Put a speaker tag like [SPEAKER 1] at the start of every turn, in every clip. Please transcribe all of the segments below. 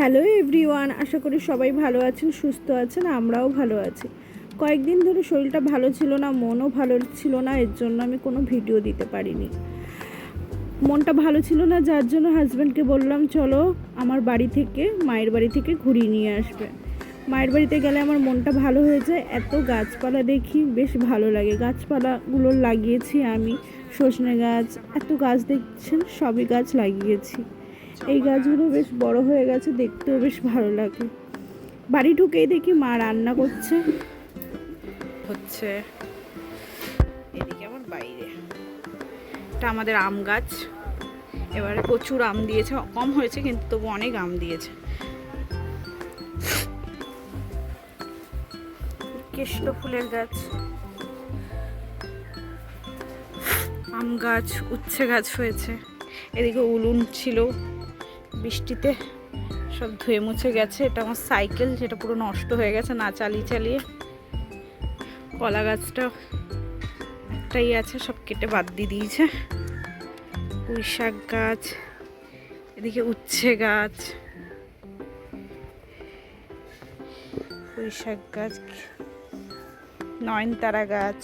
[SPEAKER 1] Hello everyone, আশা করি সবাই ভালো আছেন, সুস্থ আছেন, আমরাও ভালো আছি। কয়েকদিন ধরে শরীরটা ভালো ছিল না, মনও ভালো ছিল না, এর জন্য আমি কোনো ভিডিও দিতে পারিনি। মনটা ভালো ছিল না, যার জন্য হাজব্যান্ডকে বললাম, চলো আমার বাড়ি থেকে, মায়ের বাড়ি থেকে ঘুরিয়ে নিয়ে আসবে। মায়ের বাড়িতে গেলে আমার মনটা ভালো হয়ে যায়, এত গাছপালা দেখি, বেশ ভালো লাগে। গাছপালাগুলো লাগিয়েছি আমি, সজনে গাছ, এত গাছ দেখছেন, সবই গাছ লাগিয়েছি। এই গাছগুলো বেশ বড় হয়ে গেছে দেখতেও বেশ ভালো লাগে। বাড়ি ঢুকেই দেখি মা রান্না করছে। হচ্ছে এদিকে আমার বাইরে। এটা আমাদের আম গাছ। এবারে প্রচুর আম দিয়েছে কম হয়েছে কিন্তু তবু অনেক আম দিয়েছে। কেষ্ট ফুলের গাছ। আম গাছ উচ্ছে গাছ হয়েছে। এদিকে উলুন ছিল, বৃষ্টিতে সব ধুয়ে মুছে গেছে। এটা আমার সাইকেল, যেটা পুরো নষ্ট হয়ে গেছে না চালিয়ে চালিয়ে। কলা গাছটা একটাই আছে, সব কেটে বাদ দিয়ে দিয়েছে। পুঁই শাক গাছ, এদিকে উচ্ছে গাছ। পুঁই শাক গাছ, নয়নতারা গাছ।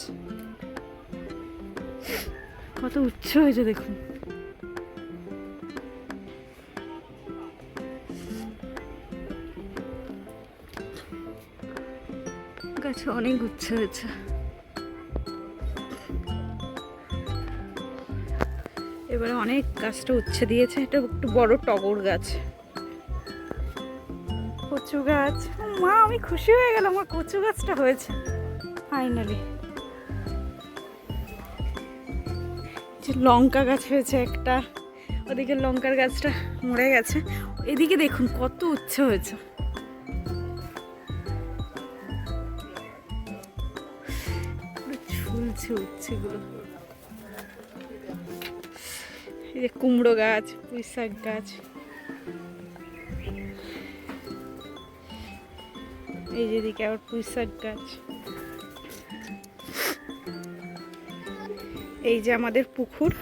[SPEAKER 1] কত উচ্ছে হয়েছে দেখুন। গাছে অনেক উচ্ছে হয়েছে। এবারে অনেক গাছটা উচ্ছে দিয়েছে, এটা একটু বড় টগর গাছ। কচু গাছ। মা, আমি খুশি হয়ে গেলাম, আমার কচু গাছটা হয়েছে ফাইনালি যে লঙ্কা গাছ হয়েছে একটা, ওদিকে লঙ্কার গাছটা মরে গেছে। এদিকে দেখুন, কত উচ্ছে হয়েছে। এই যে কুমড়ো গাছ, পুঁই শাক গাছ। এই যেদিকে আবার পুঁই শাক গাছ। এই যে আমাদের পুকুর,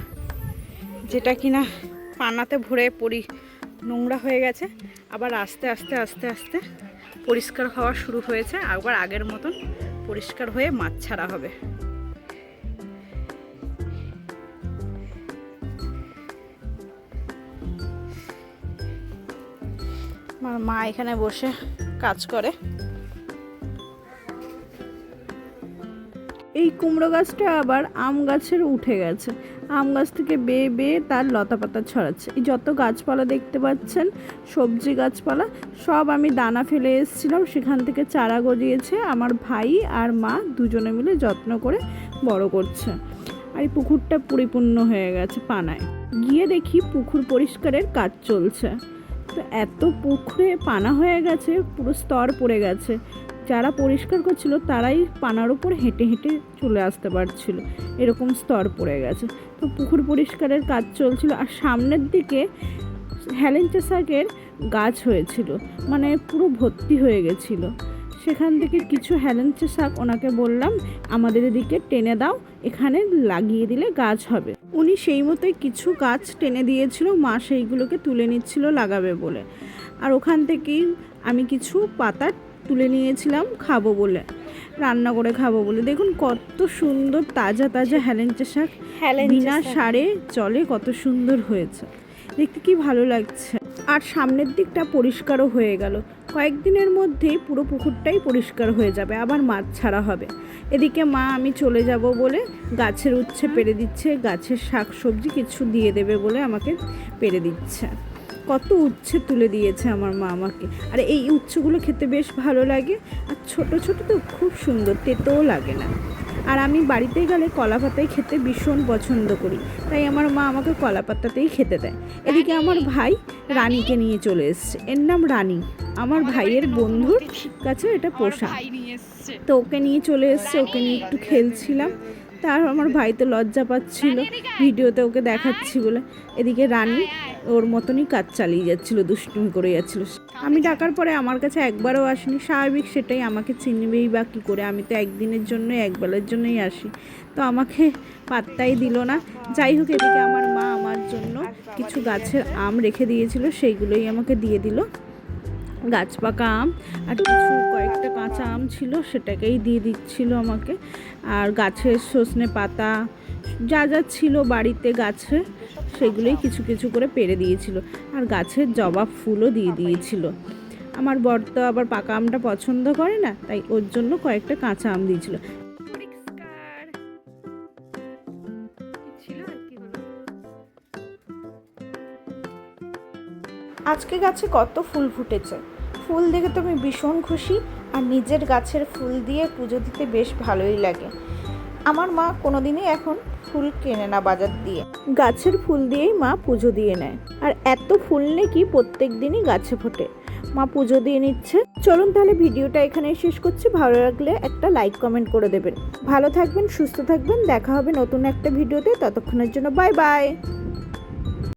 [SPEAKER 1] যেটা কিনা পানাতে ভরে পরি, নোংরা হয়ে গেছে, আবার আস্তে আস্তে আস্তে আস্তে পরিষ্কার হওয়া শুরু হয়েছে, আবার আগের মতন পরিষ্কার হয়ে মাছ ছাড়া হবে। আমার মা এখানে বসে কাজ করে। এই কুমড়ো গাছটা আবার আম গাছের উঠে গেছে। আম গাছ থেকে বেয়ে বেয়ে তার লতা পাতা ছড়াচ্ছে। এই যত গাছপালা দেখতে পাচ্ছেন, সবজি গাছপালা, সব আমি দানা ফেলে এসেছিলাম। সেখান থেকে চারা গজিয়েছে আমার ভাই আর মা দুজনে মিলে যত্ন করে বড় করছে। আর এই পুকুরটা পরিপূর্ণ হয়ে গেছে পানায়। গিয়ে দেখি পুকুর পরিষ্কারের কাজ চলছে। এত পুকুরে পানা হয়ে গেছে, পুরো স্তর পড়ে গেছে। যারা পরিষ্কার করছিল, তারাই পানার উপর হেঁটে হেঁটে চলে আসতে পারছিল। এরকম স্তর পড়ে গেছে। তো পুকুর পরিষ্কারের কাজ চলছিল আর সামনের দিকে হেলেঞ্চা শাকের গাছ হয়েছিল। মানে পুরো ভর্তি হয়ে গেছিল। সেখান থেকে কিছু হেলেঞ্চা শাক ওনাকে বললাম, আমাদের এদিকে টেনে দাও, এখানে লাগিয়ে দিলে গাছ হবে। উনি সেই মতোই কিছু গাছ টেনে দিয়েছিল মা সেইগুলোকে তুলে নিচ্ছিল লাগাবে বলে। আর ওখান থেকেই আমি কিছু পাতা তুলে নিয়েছিলাম খাব বলে রান্না করে খাব বলে। দেখুন কত সুন্দর তাজা তাজা হেলেঞ্চা শাক বিনা সারে জলে কত সুন্দর হয়েছে। দেখতে কি ভালো লাগছে। আর সামনের দিকটা পরিষ্কারও হয়ে গেল। কয়েকদিনের মধ্যেই পুরো পুকুরটাই পরিষ্কার হয়ে যাবে, আবার মাছ ছাড়া হবে। এদিকে মা, আমি চলে যাব বলে গাছের উচ্ছে পেরে দিচ্ছে, গাছের শাক সবজি কিছু দিয়ে দেবে বলে আমাকে পেরে দিচ্ছে। কত উচ্ছে তুলে দিয়েছে আমার মা আমাকে। আর এই উচ্ছেগুলো খেতে বেশ ভালো লাগে, আর ছোট ছোট তো খুব সুন্দর, তেতেও লাগে না। আর আমি বাড়িতে গেলে কলা পাতাই খেতে ভীষণ পছন্দ করি। তাই আমার মা আমাকে কলা পাতাতেই খেতে দেয়। এদিকে আমার ভাই রানীকে নিয়ে চলে এসছে। এর নাম রানী। আমার ভাইয়ের বন্ধুর কাছে এটা পোষা। তো ওকে নিয়ে চলে এসছে ওকে নিয়ে একটু খেলছিলাম। তার আমার ভাই তো লজ্জা পাচ্ছিল। ভিডিওতে ওকে দেখাচ্ছি বলে। এদিকে রানী ওর মতনই কাজ চালিয়ে যাচ্ছিল দুষ্টুমি করে যাচ্ছিল। আমি ডাকার পরে আমার কাছে একবারও আসেনি। স্বাভাবিক সেটাই আমাকে চিনবেই বা কী করে। আমি তো একদিনের জন্য একবেলার জন্যই আসি। তো আমাকে পাত্তাই দিল না। যাই হোক এদিকে আমার মা আমার জন্য কিছু গাছের আম রেখে দিয়েছিল। সেইগুলোই আমাকে দিয়ে দিল। গাছ পাকা আম আর কিছু কয়েকটা কাঁচা আম ছিল, সেটাকেই দিয়ে দিচ্ছিল আমাকে। আর গাছের সজনে পাতা, যা যা ছিল বাড়িতে গাছে, সেগুলোই কিছু কিছু করে পেরে দিয়েছিল। আর গাছের জবা ফুলও দিয়ে দিয়েছিল। আমার বর তো আবার পাকা আমটা পছন্দ করে না, তাই ওর জন্য কয়েকটা কাঁচা আম দিয়েছিল।
[SPEAKER 2] আজকে গাছে কত ফুল ফুটেছে। ফুল দেখে তো আমি ভীষণ খুশি, আর নিজের গাছের ফুল দিয়ে পুজো দিতে বেশ ভালোই লাগে। আমার মা কোনোদিনই এখন ফুল কেনে না বাজার দিয়ে।
[SPEAKER 1] গাছের ফুল দিয়েই মা পুজো দিয়ে নেয়। আর এত ফুল নাকি প্রত্যেক দিনই গাছে ফোটে। মা পুজো দিয়ে নিচ্ছে। চলুন তাহলে ভিডিওটা এখানে শেষ করছি। ভালো লাগলে একটা লাইক, কমেন্ট করে দেবেন। ভালো থাকবেন, সুস্থ থাকবেন। দেখা হবে নতুন একটা ভিডিওতে। ততক্ষণের জন্য বাই বাই।